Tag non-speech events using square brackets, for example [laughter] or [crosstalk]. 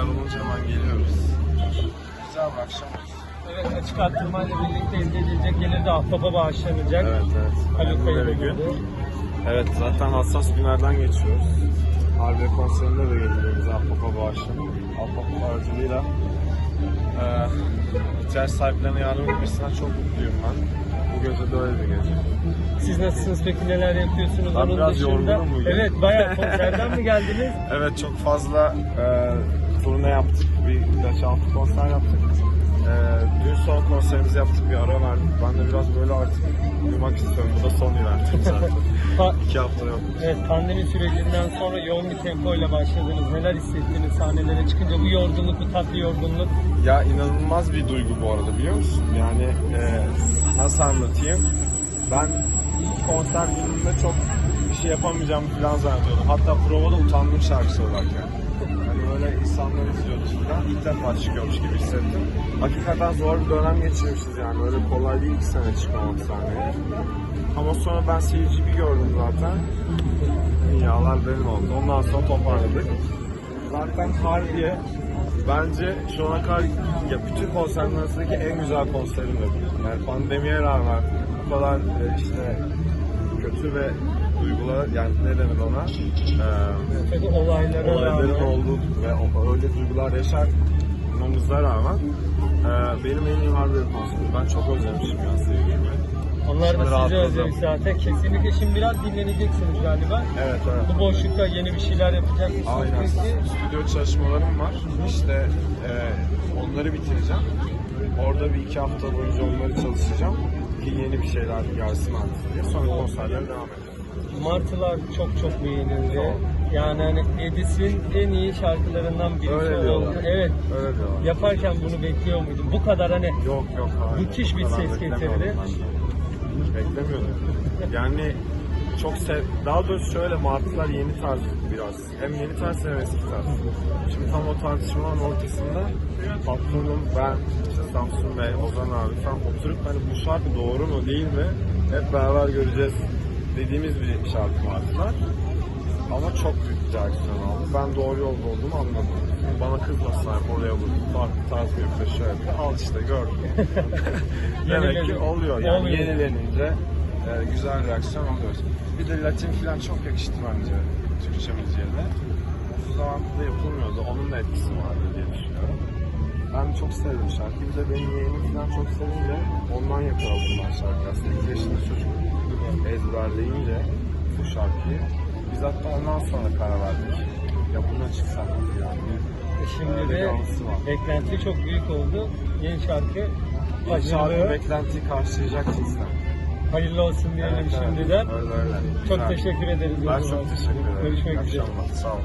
konserler olunca hemen geliyoruz. Güzel bir akşam olsun. Evet açık arttırmayla birlikte elde edilecek gelir de ahbaba bağışlanacak. Evet evet. Haluk Bey'in bir gün. Evet zaten hassas günlerden geçiyoruz. Harbiye konserinde de geliyoruz Ahbap'a bağışlanıp. Ahbap aracılığıyla eee ihtiyaç sahiplerine yardım etmesinden çok mutluyum ben. Bu gece de öyle bir gece. Siz nasılsınız peki neler yapıyorsunuz? Ben Onun biraz dışında. yorgunum bugün. Evet bayağı konserden mi geldiniz? [laughs] Evet çok fazla eee turne yaptık. Birkaç altı konser yaptık. Eee dün son konserimizi yaptık bir ara verdik. Ben de biraz böyle artık uyumak istiyorum. Bu da son ilerledim zaten. [laughs] İki hafta yok. Evet pandemi sürecinden sonra yoğun bir tempoyla başladınız. Neler hissettiniz sahnelere çıkınca bu yorgunluk, bu tatlı yorgunluk? Ya inanılmaz bir duygu bu arada biliyor musun? Yani e, nasıl anlatayım? Ben ilk konser gününde çok bir şey yapamayacağımı falan zannediyordum. Hatta provada utandım şarkı söylerken. Böyle insanlar izliyordu falan. İlk defa çıkıyormuş gibi hissettim. Hakikaten zor bir dönem geçirmişiz yani. Öyle kolay değil iki sene çıkmamak sahneye. Ama sonra ben bir gördüm zaten. Dünyalar benim oldu. Ondan sonra toparladık. Zaten Harbiye bence şu ana kadar ya bütün konserlerin arasındaki en güzel konserim dedim. Yani pandemiye rağmen bu kadar e, işte kötü ve duygular yani ne denir ona e, Tabii olaylara olayların olduğu ve o- öyle duygular yaşarmamıza rağmen e, benim en iyi Harbiye konserim. Ben çok özlemişim ya seyircimi. Onlar da sizi özlemiş zaten. Kesinlikle şimdi biraz dinleneceksiniz galiba. Evet evet. Bu boşlukta yeni bir şeyler yapacak mısınız Aynen. Stüdyo çalışmalarım var. İşte e, onları bitireceğim. Orada bir iki hafta boyunca onları çalışacağım. Ki yeni bir şeyler gelsin artık diye. Sonra konserlere devam edeceğim. Martılar çok çok beğenildi. Yani hani Edis'in en iyi şarkılarından birisi Öyle oldu. diyorlar. Evet. Öyle diyorlar. Yaparken bunu bekliyor muydun? Bu kadar hani Yok yok hayır. Müthiş bir kadar ses beklemiyordum getirdi. ben de. Hiç beklemiyordum. Yani çok sev... Daha doğrusu şöyle Martılar yeni tarz biraz. Hem yeni tarz hem eski tarz. Şimdi tam o tartışmaların ortasında patronum, ben, işte Samsun Bey, Ozan abi falan oturup hani bu şarkı doğru mu değil mi hep beraber göreceğiz dediğimiz bir şarkı Martılar. Ama çok büyük bir reaksiyon aldı. Ben doğru yolda olduğumu anladım. Bana kızmasınlar oraya bu farklı tarz bir yapıyor şöyle. Al işte gördüm. [laughs] Demek ki oluyor yani Oluyor. yenilenince e, güzel reaksiyon alıyoruz. Bir de Latin falan çok yakıştı bence Türkçe müziğe de. Uzun zamandır da yapılmıyordu. Onun da etkisi vardı diye düşünüyorum. Ben çok sevdim şarkıyı. Bir de benim yeğenim falan çok sevince ondan yakaladım ben şarkıyı. Aslında 2 yaşında ezberleyince bu şarkıyı. Biz hatta ondan sonra karar verdik. Ya buna çıksak yani. E şimdi de beklenti çok büyük oldu. Yeni şarkı Yeni şarkı beklentiyi karşılayacak cinsten. Hayırlı olsun diyelim Evet, şimdiden. Öyle öyle. Çok Güzel. teşekkür ederiz. Ben çok teşekkür ederim. Görüşmek üzere. Sağ olun.